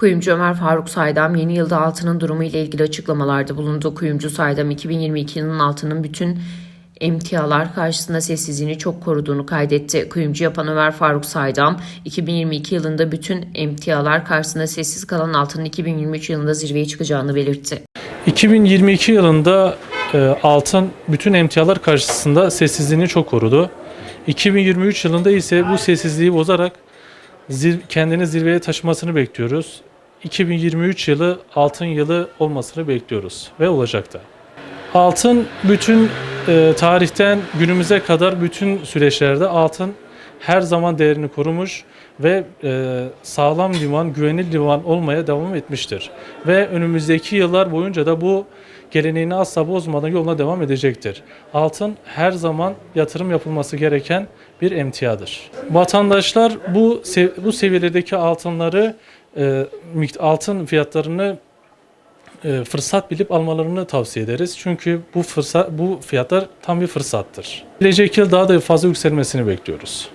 Kuyumcu Ömer Faruk Saydam yeni yılda altının durumu ile ilgili açıklamalarda bulundu. Kuyumcu Saydam 2022 yılının altının bütün emtialar karşısında sessizliğini çok koruduğunu kaydetti. Kuyumcu yapan Ömer Faruk Saydam 2022 yılında bütün emtialar karşısında sessiz kalan altının 2023 yılında zirveye çıkacağını belirtti. 2022 yılında e, altın bütün emtialar karşısında sessizliğini çok korudu. 2023 yılında ise bu sessizliği bozarak zir- kendini zirveye taşımasını bekliyoruz. 2023 yılı altın yılı olmasını bekliyoruz ve olacak da. Altın bütün e, tarihten günümüze kadar bütün süreçlerde altın her zaman değerini korumuş ve e, sağlam liman, güvenilir liman olmaya devam etmiştir. Ve önümüzdeki yıllar boyunca da bu geleneğini asla bozmadan yoluna devam edecektir. Altın her zaman yatırım yapılması gereken bir emtiadır. Vatandaşlar bu sev- bu seviyelerdeki altınları e, mikt- altın fiyatlarını e, fırsat bilip almalarını tavsiye ederiz. Çünkü bu fırsat bu fiyatlar tam bir fırsattır. Gelecek yıl daha da fazla yükselmesini bekliyoruz.